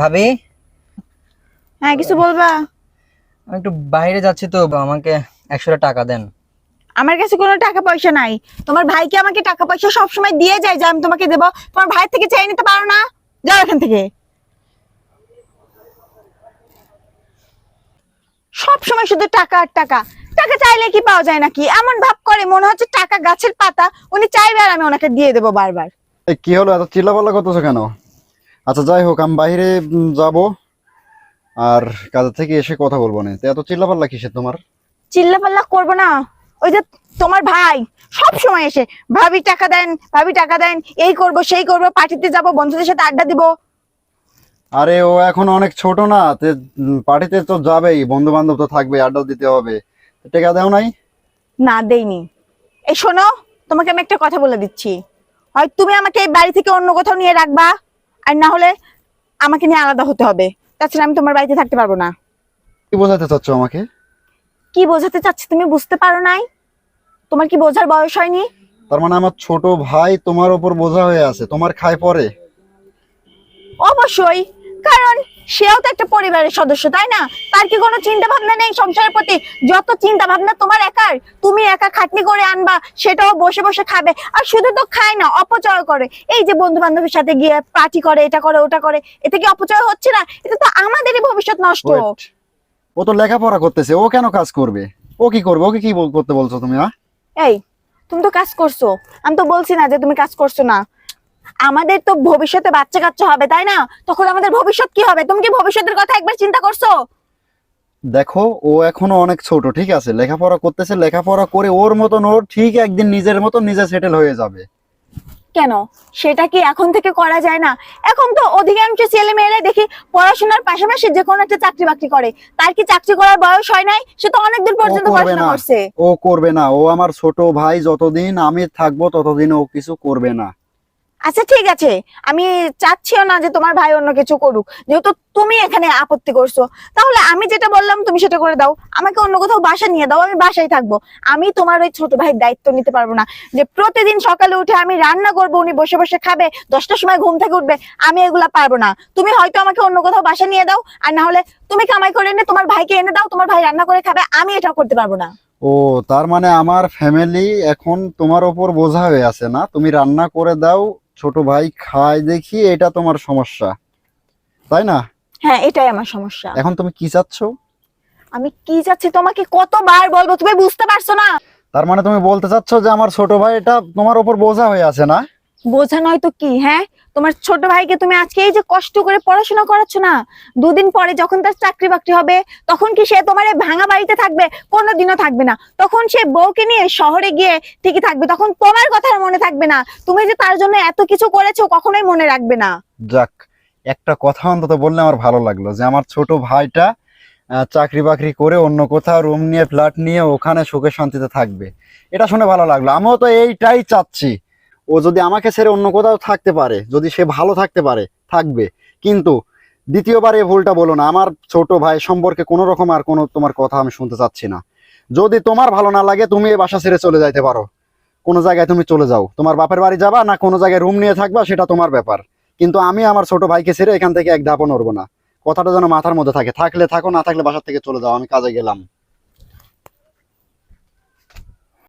ভাবি? হ্যাঁ কিছু বলবা? আমি একটু বাইরে যাচ্ছি তো আমাকে একশোটা টাকা দেন। আমার কাছে কোনো টাকা পয়সা নাই। তোমার ভাইকে আমাকে টাকা পয়সা সব সময় দিয়ে যায় যে আমি তোমাকে দেবো। তোমার ভাই থেকে চেয়ে নিতে পারো না? যাও এখান থেকে। সব সময় শুধু টাকা আর টাকা। টাকা চাইলে কি পাওয়া যায় নাকি? এমন ভাব করে মনে হচ্ছে টাকা গাছের পাতা। উনি চাইবে আর আমি ওনাকে দিয়ে দেবো বারবার। কি হলো? এত চিল্লাপাল্লা করতেছো কেন? আচ্ছা যাই হোক আমি বাইরে যাব। আর কাজের থেকে এসে কথা বলব না। এত চিল্লাপাল্লা কিসের তোমার? চিল্লা পাল্লা করব না। ওই যে তোমার ভাই সব সময় এসে ভাবি টাকা দেন ভাবি টাকা দেন এই করব সেই করব পার্টিতে যাব বন্ধুদের সাথে আড্ডা দিব। আরে ও এখন অনেক ছোট না তে পার্টিতে তো যাবেই বন্ধু বান্ধব তো থাকবে আড্ডা দিতে হবে। টেকা দেও নাই? না দেইনি। এই শোনো তোমাকে আমি একটা কথা বলে দিচ্ছি। হয় তুমি আমাকে এই বাড়ি থেকে অন্য কোথাও নিয়ে রাখবা? আর না হলে আমাকে নিয়ে আলাদা হতে হবে। তাছাড়া আমি তোমার বাড়িতে থাকতে পারব না। কি বোঝাতে চাচ্ছ আমাকে? কি বোঝাতে চাচ্ছ তুমি বুঝতে পারো নাই? তোমার কি বোঝার বয়স হয়নি? তার মানে আমার ছোট ভাই তোমার ওপর বোঝা হয়ে আছে তোমার খায় পরে। অবশ্যই কারণ সেও তো একটা পরিবারের সদস্য তাই না? তার কি কোনো চিন্তা ভাবনা নেই সংসারের প্রতি? যত চিন্তা ভাবনা তোমার একার তুমি একা খাটনি করে আনবা সেটাও বসে বসে খাবে। আর শুধু তো খায় না অপচয় করে। এই যে বন্ধু বান্ধবের সাথে গিয়ে পার্টি করে এটা করে ওটা করে এতে কি অপচয় হচ্ছে না? এটা তো আমাদেরই ভবিষ্যৎ নষ্ট. ও তো লেখাপড়া করতেছে ও কেন কাজ করবে? ও কি করবে? ওকে কি করতে বলছো তুমি হ্যাঁ? এই তুমি তো কাজ করছ। আমি তো বলছি না যে তুমি কাজ করছ না। আমাদের তো ভবিষ্যতে বাচ্চা কাচ্চা হবে তাই না? তখন আমাদের ভবিষ্যৎ কি হবে? তুমি কি ভবিষ্যতের কথা একবার চিন্তা করছ? দেখো ও এখনও অনেক ছোট ঠিক আছে? লেখাপড়া করতেছে লেখাপড়া করে ওর মতন ওর ঠিক একদিন নিজের মতন নিজে সেটেল হয়ে যাবে। কেন? সেটা কি এখন থেকে করা যায় না? এখন তো অধিকাংশ ছেলে মেয়েরা দেখি পড়াশোনার পাশাপাশি যে কোনো একটা চাকরি বাকরি করে। তার কি চাকরি করার বয়স হয় নাই? সে তো অনেক দূর পর্যন্ত পড়াশোনা। করছে। ও করবে না। ও আমার ছোট ভাই যতদিন আমি থাকব ততদিন ও কিছু করবে না। আচ্ছা ঠিক আছে। আমি চাচ্ছিও না যে তোমার ভাই অন্য কিছু করুক। যেহেতু তুমি এখানে আপত্তি করছ। তাহলে আমি যেটা বললাম, তুমি সেটা করে দাও। আমাকে অন্য কোথাও বাসা নিয়ে দাও, আমি বাসায় থাকব। আমি তোমার ওই ছোট ভাইয়ের দায়িত্ব নিতে পারব না। যে প্রতিদিন সকালে উঠে আমি রান্না করব, উনি বসে বসে খাবে, দশটার সময় ঘুম থেকে উঠবে, আমি এগুলা পারব না। তুমি হয়তো আমাকে অন্য কোথাও বাসা নিয়ে দাও, আর না হলে তুমি কামাই করে এনে তোমার ভাইকে এনে দাও, তোমার ভাই রান্না করে খাবে, আমি এটা করতে পারব না। ও, তার মানে আমার ফ্যামিলি এখন তোমার ওপর বোঝা হয়ে আছে না? তুমি রান্না করে দাও ছোট ভাই খায় দেখি এটা তোমার সমস্যা। তাই না? হ্যাঁ এটাই আমার সমস্যা। এখন তুমি কি চাচ্ছ? আমি কি চাচ্ছি? তোমাকে কতবার বলব? তুমি বুঝতে পারছ না। তার মানে তুমি বলতে চাচ্ছ যে আমার ছোট ভাই এটা তোমার উপর বোঝা হয়ে আছে না? বোঝা নয় তো কি হ্যাঁ? তোমার ছোট ভাইকে তুমি আজকে এই যে কষ্ট করে পড়াশোনা করাচ্ছ না, দুদিন পরে যখন তার চাকরি বাকরি হবে, তখন কি সে তোমার ভাঙা বাড়িতে থাকবে? কোনোদিনও থাকবে না। তখন সে বউকে নিয়ে শহরে গিয়ে ঠিকই থাকবে। তখন তোমার কথা মনে থাকবে না। তুমি যে তার জন্য এত কিছু করেছ, কখনোই মনে রাখবে না। যাক, একটা কথা অন্তত বললে আমার ভালো লাগল যে, আমার ছোট ভাইটা চাকরি বাকরি করে অন্য কোথাও রুম নিয়ে ফ্ল্যাট নিয়ে ওখানে সুখে শান্তিতে থাকবে। এটা শুনে ভালো লাগল। আমিও তো এইটাই চাচ্ছি। ও যদি আমাকে ছেড়ে অন্য কোথাও থাকতে পারে, যদি সে ভালো থাকতে পারে, থাকবে। কিন্তু দ্বিতীয়বার এই ভুলটা বলো না। আমার ছোট ভাই সম্পর্কে কোনো রকম আর কোনো তোমার কথা আমি শুনতে চাচ্ছি না। যদি তোমার ভালো না লাগে, তুমি এই বাসা ছেড়ে চলে যাইতে পারো। কোনো জায়গায় তুমি চলে যাও। তোমার বাপের বাড়ি যাবা না কোনো জায়গায় রুম নিয়ে থাকবা, সেটা তোমার ব্যাপার। কিন্তু আমি আমার ছোট ভাইকে ছেড়ে এখান থেকে এক ধাপও নড়বো না। কথাটা যেন মাথার মধ্যে থাকে। থাকলে থাকো, না থাকলে বাসার থেকে চলে যাও। আমি কাজে গেলাম।